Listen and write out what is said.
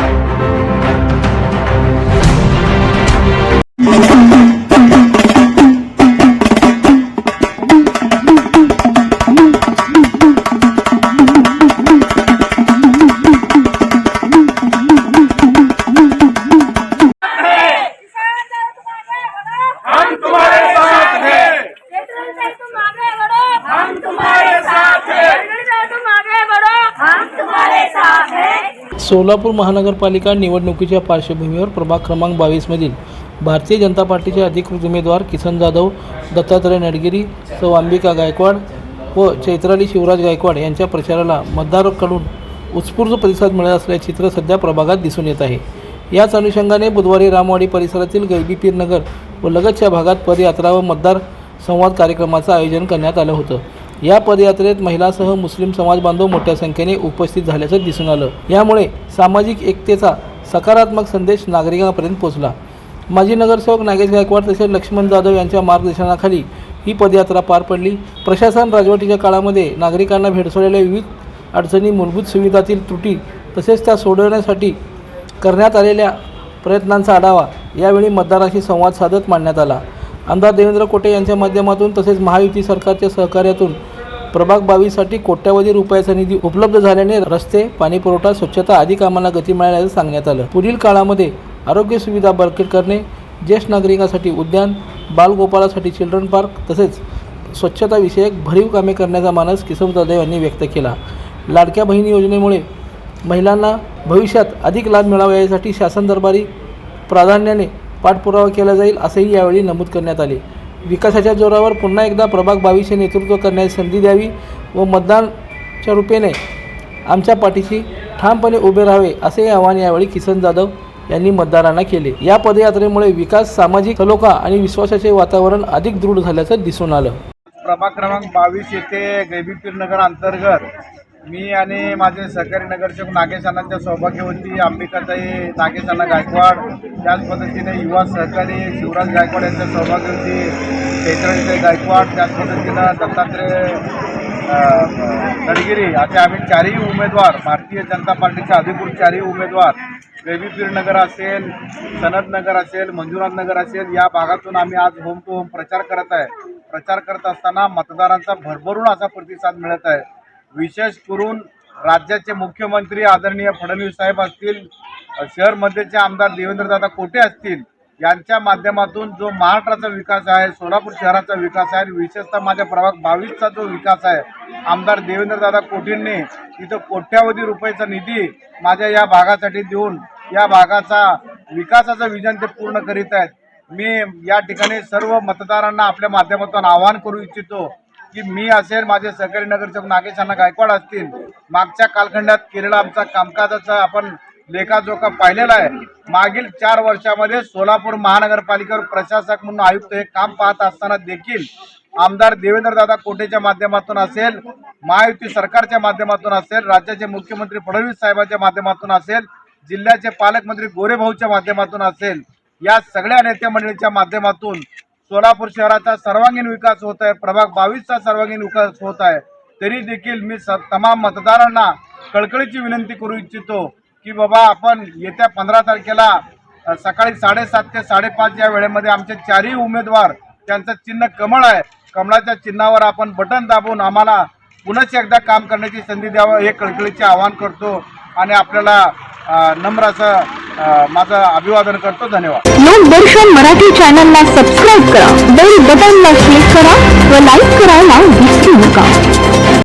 हम सोलापूर महानगरपालिका निवडणुकीच्या पार्श्वभूमीवर प्रभाग क्रमांक बावीसमधील भारतीय जनता पार्टीचे अधिकृत उमेदवार किसन जाधव दत्तात्रय नडगिरी सौ अंबिका गायकवाड व चैत्राली शिवराज गायकवाड यांच्या प्रचाराला मतदारांकडून उत्स्फूर्त प्रतिसाद मिळत असल्याचे चित्र सध्या प्रभागात दिसून येत आहे. याच अनुषंगाने बुधवारी रामवाडी परिसरातील गैबीपीरनगर व लगतच्या भागात पदयात्रा व मतदार संवाद कार्यक्रमाचं आयोजन करण्यात आलं होतं. या पदयात्रेत महिलासह मुस्लिम समाज बांधव मोठ्या संख्येने उपस्थित झाल्याचं दिसून आलं. यामुळे सामाजिक एकतेचा सकारात्मक संदेश नागरिकांपर्यंत पोहोचला. माजी नगरसेवक नागेश गायकवाड तसेच लक्ष्मण जाधव यांच्या मार्गदर्शनाखाली ही पदयात्रा पार पडली. प्रशासन राजवटीच्या काळामध्ये नागरिकांना भेडसवलेल्या विविध अडचणी मूलभूत सुविधातील त्रुटी तसेच त्या सोडवण्यासाठी करण्यात आलेल्या प्रयत्नांचा आढावा यावेळी मतदारांशी संवाद साधत मांडण्यात आला. आमदार देवेंद्र कोटे यांच्या माध्यमातून तसेच महायुती सरकारच्या सहकार्यातून प्रभाग बावीससाठी कोट्यावधी रुपयाचा निधी उपलब्ध झाल्याने रस्ते पाणीपुरवठा स्वच्छता आदी कामांना गती मिळाल्याचं सांगण्यात आलं. पुढील काळामध्ये आरोग्य सुविधा बळकट करणे ज्येष्ठ नागरिकांसाठी उद्यान बालगोपालासाठी चिल्ड्रन पार्क तसेच स्वच्छताविषयक भरीव कामे करण्याचा मानस किशोर जाधव यांनी व्यक्त केला. लाडक्या बहिणी योजनेमुळे महिलांना भविष्यात अधिक लाभ मिळावा यासाठी शासन दरबारी प्राधान्याने पाठपुरावा केला जाईल असंही यावेळी नमूद करण्यात आले. विकासाच्या जोरावर पुन्हा एकदा प्रभाग बावीसचे नेतृत्व करण्याची संधी द्यावी व मतदानच्या रूपेने आमच्या पाठीशी ठामपणे उभे राहावे असे आवाहन यावेळी किसन जाधव यांनी मतदारांना केले. या पदयात्रेमुळे विकास सामाजिक सलोखा आणि विश्वासाचे वातावरण अधिक दृढ झाल्याचं दिसून आलं. प्रभाग क्रमांक बावीस येथे गैबीपीर नगर अंतर्गत मी आणि माझे सहकारी नगरसेवक नागेश अण्णांच्या सौभाग्यवती अंबिकाताई नागेश अण्णा गायकवाड त्याच पद्धतीने युवा सहकारी शिवराज गायकवाड यांच्या सौभाग्यवती चैत्रालीताई गायकवाड त्याच पद्धतीनं दत्तात्रय तडगिरी गडगिरी असे आम्ही चारही उमेदवार भारतीय जनता पार्टीचे अधिकृत चारही उमेदवार गैबीपीर नगर असेल सनद नगर असेल मंजुनाथ नगर असेल या भागातून आम्ही आज होम टू होम प्रचार करत आहे. प्रचार करत असताना मतदारांचा भरभरून असा प्रतिसाद मिळत आहे. विशेष करून राज्याचे मुख्यमंत्री आदरणीय फडणवीस साहेब असतील शहरमध्येचे शहर मध्येचे आमदार देवेंद्रदादा कोटे असतील यांच्या माध्यमातून जो महाराष्ट्राचा विकास आहे सोलापूर शहराचा विकास आहे आणि विशेषतः माझ्या प्रभाग बावीसचा जो विकास आहे आमदार देवेंद्रदादा कोटींनी तिथं कोट्यावधी रुपयाचा निधी माझ्या या भागासाठी देऊन या भागाचा विकासाचं विजन ते पूर्ण करीत आहेत. मी या ठिकाणी सर्व मतदारांना आपल्या माध्यमातून आवाहन करू इच्छितो की मी असेल माझे सहकारी नगरसेवक नागेश अण्णा गायकवाड असतील मागच्या कालखंडात केलेला आमचा कामकाजाचा आपण लेखाजोखा पाहिलेला आहे. मागील चार वर्षामध्ये सोलापूर महानगरपालिकेवर प्रशासक म्हणून आयुक्त हे काम पाहत असताना देखील आमदार देवेंद्रदादा कोटेच्या माध्यमातून असेल महायुती सरकारच्या माध्यमातून असेल राज्याचे मुख्यमंत्री फडणवीस साहेबांच्या माध्यमातून असेल जिल्ह्याचे पालकमंत्री गोरेभाऊच्या माध्यमातून असेल या सगळ्या नेते मंडळीच्या माध्यमातून सोलापूर शहराचा सर्वांगीण विकास होत आहे. प्रभाग बावीसचा सर्वांगीण विकास होत आहे. तरी देखील मी स तमाम मतदारांना कळकळीची विनंती करू इच्छितो की बाबा आपण येत्या पंधरा तारखेला सकाळी साडेसात ते साडेपाच या वेळेमध्ये आमचे चारही उमेदवार त्यांचं चिन्ह कमळ आहे. कमळाच्या चिन्हावर आपण बटन दाबून आम्हाला पुनश्च एकदा काम करण्याची संधी द्यावं हे कळकळीचे आवाहन करतो. आणि आपल्याला नम्र असं माझं अभिवादन करतो. धन्यवाद. लोकदर्शन मराठी चॅनलला सबस्क्राईब करा. बेल बटनला क्लिक करा व लाईक करायला विसरू नका.